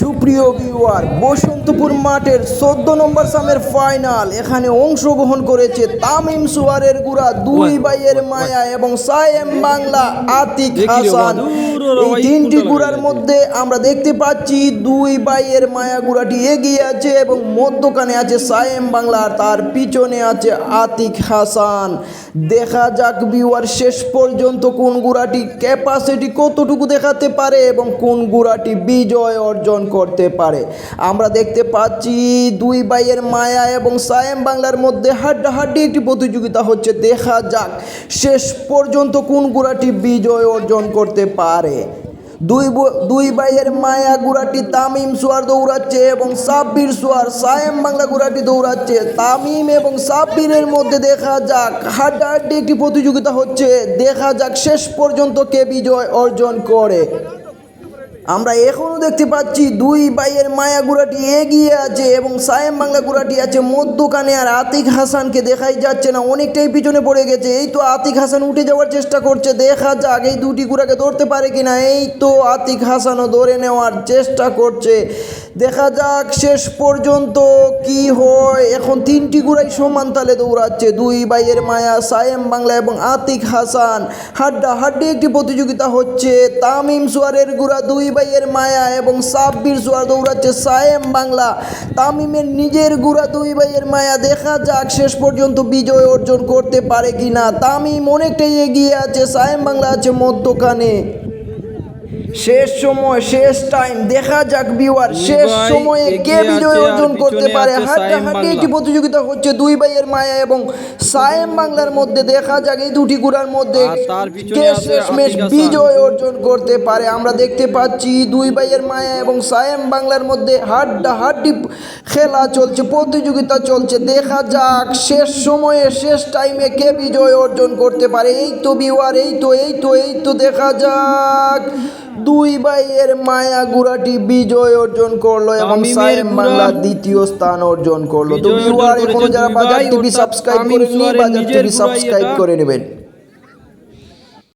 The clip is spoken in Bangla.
সুপ্রিয় ভিউয়ার বসন্তপুর মাঠের চোদ্দ নম্বর সামের ফাইনাল এখানে অংশগ্রহণ করেছে তামিম সুয়ারের গুড়া দুই বাইয়ের মায়া এবং সায়েম বাংলা আতিক হাসান। এই তিনটি গুড়ার মধ্যে আমরা দেখতে পাচ্ছি দুই বাইয়ের মায়া গুড়াটি এগিয়ে আছে এবং মধ্যখানে আছে সায়েম বাংলা আর তার পিছনে আছে আতিক হাসান। দেখা যাক বিওয়ার শেষ পর্যন্ত কোন গুড়াটি ক্যাপাসিটি কতটুকু দেখাতে পারে এবং কোন গুড়াটি বিজয় অর্জন করতে পারে। আমরা দেখতে পাচ্ছি, দুই ভাইয়ের মায়া এবং সায়েম বাংলার মধ্যে হাড্ডাহাড্ডি একটি প্রতিযোগিতা হচ্ছে। দেখা যাক, শেষ পর্যন্ত কোন গুড়াটি বিজয় অর্জন করতে পারে। দুই দুই ভাইয়ের মায়া গুড়াটি তামিম সোয়ার দৌড়াচ্ছে এবং সাব্বির সোয়ার সায়েম বাংলা গুড়াটি দৌড়াচ্ছে। তামিম এবং সাব্বিরের মধ্যে দেখা যাক, হাড্ডাহাড্ডি একটি প্রতিযোগিতা হচ্ছে। দেখা যাক শেষ পর্যন্ত কে বিজয় অর্জন করে। আমরা এখনও দেখতে পাচ্ছি দুই ভাইয়ের মায়া গুড়াটি এগিয়ে আছে এবং সায়েম বাংলা গুড়াটি আছে মধ্যখানে আর আতিক হাসানকে দেখাই যাচ্ছে না, অনেকটাই পিছনে পড়ে গেছে। এই তো আতিক হাসান উঠে যাওয়ার চেষ্টা করছে, দেখা যাক এই দুটি গুড়াকে ধরতে পারে কিনা। এই তো আতিক হাসানও ধরে নেওয়ার চেষ্টা করছে। দেখা যাক শেষ পর্যন্ত কি হয়। এখন তিনটি গুড়াই সমান তালে দৌড়াচ্ছে, দুই ভাইয়ের মায়া, সায়েম বাংলা এবং আতিক হাসান। হাড্ডা হাড্ডি একটি প্রতিযোগিতা হচ্ছে, তামিম সোয়ারের গুড়া দুই ভাইয়ের মায়া এবং সাব্বির জোয়া দৌড়াচ্ছে সায়েম বাংলা। তামিমের নিজের গুড়া দুই ভাইয়ের মায়া দেখা যাক শেষ পর্যন্ত বিজয় অর্জন করতে পারে কি না তামিম অনেকটাই এগিয়ে আছে, সায়েম বাংলা আছে মধ্যখানে। শেষ সময় শেষ টাইম দেখা যাক বিওয়ার শেষ সময়ে কে বিজয় অর্জন করতে পারে? আছে হাড্ডা সায়েম একটি প্রতিযোগিতা হচ্ছে দুই ভাইয়ের মায়া এবং সায়েম বাংলার মধ্যে। দেখা যাক এই দুটি গুড়ার মধ্যে কে শেষমেশ বিজয় অর্জন করতে পারে? আমরা দেখতে পাচ্ছি দুই ভাইয়ের মায়া এবং সায়েম বাংলার মধ্যে হাড্ডা হাড্ডি খেলা চলছে প্রতিযোগিতা চলছে। দেখা যাক শেষ সময়ে শেষ টাইমে কে বিজয় অর্জন করতে পারে? এই তো বিওয়ার এই তো এই তো এই তো দেখা যাক। দুই ভাইয়ের মায়া গুড়াটি বিজয় অর্জন করল এবং সায়েম বাংলা দ্বিতীয় স্থান অর্জন করল। তো এখনও যারা Bazar TV subscribe Bazar TV subscribe করে নেবেন।